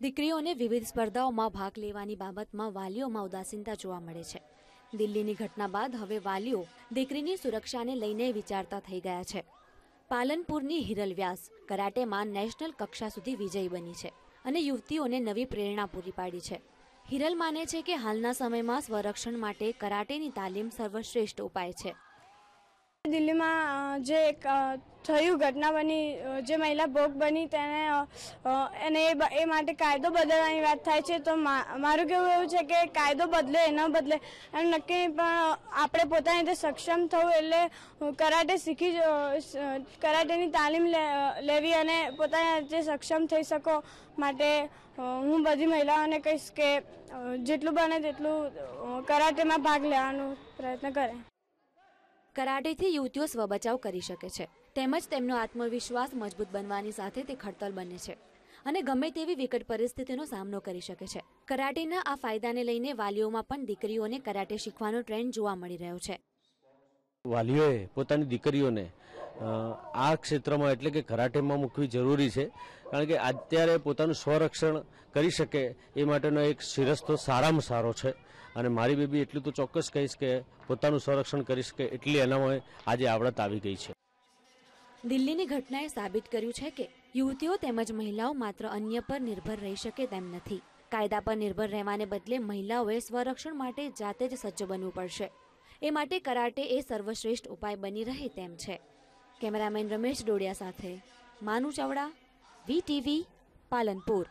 દીકરીઓને વિવિધ સ્પર્ધાઓમાં ભાગ લેવાની બાબતમાં વાલીઓમાં ઉદાસીનતા જોવા મળે છે. દિલ્હીની ઘટના બાદ હવે વાલીઓ દીકરીની સુરક્ષાને લઈને વિચારતા થઈ ગયા છે. પાલનપુરની હિરલ વ્યાસ કરાટેમાં નેશનલ કક્ષા સુધી વિજયી બની છે અને યુવતીઓને નવી પ્રેરણા પૂરી પાડી છે. હિરલ માને છે કે હાલના સમયમાં સ્વરક્ષણ માટે કરાટેની તાલીમ સર્વશ્રેષ્ઠ ઉપાય છે. દિલ્હીમાં જે એક થયું ઘટના બની જે મહિલા ભોગ બની તેને એને એ માટે કાયદો બદલવાની વાત થાય છે. તો મારું કહેવું એવું છે કે કાયદો બદલે ન બદલે એમ નક્કી પણ આપણે પોતાની રીતે સક્ષમ થવું એટલે કરાટે શીખી કરાટેની તાલીમ લેવી અને પોતાની રીતે સક્ષમ થઈ શકો માટે હું બધી મહિલાઓને કહીશ કે જેટલું બને તેટલું કરાટેમાં ભાગ લેવાનો પ્રયત્ન કરે. કરાટેથી યુવતીઓ સ્વબચાવ કરી શકે છે. તેમજ તેમનો આત્મવિશ્વાસ મજબૂત બનવાની સાથે તે ખડતલ બને છે અને ગમે તેવી વિકટ પરિસ્થિતિનો સામનો કરી શકે છે. કરાટેના આ ફાયદાને લઈને વાલીઓમાં પણ દીકરીઓને કરાટે શીખવાનો ટ્રેન્ડ જોવા મળી રહ્યો છે. વાલીઓએ પોતાની દીકરીઓને આ ક્ષેત્રમાં એટલે કે કરાટેમાં મૂકવી જરૂરી છે. કારણ કે અત્યારે પોતાનું સ્વરક્ષણ કરી શકે એ માટેનો એક શિરસ્તો સારામાં સારો છે. અને મારી બેબી એટલું તો ચોક્કસ કહીશ કે પોતાનું સંરક્ષણ કરી શકે એટલી એનામાં આજે આવડત આવી ગઈ છે. દિલ્હીની ઘટનાએ સાબિત કર્યું છે કે યુવતીઓ તેમજ મહિલાઓ માત્ર અન્ય પર નિર્ભર રહી શકે તેમ નથી. કાયદા પર નિર્ભર રહેવાને બદલે મહિલાઓએ સ્વરક્ષણ માટે જાતે જ સજ્જ બનવું પડશે. એ માટે કરાટે એ સર્વશ્રેષ્ઠ ઉપાય બની રહે તેમ છે. કેમેરામેન રમેશ ડોડિયા સાથે માનુ ચાવડા વીટીવી પાલનપુર.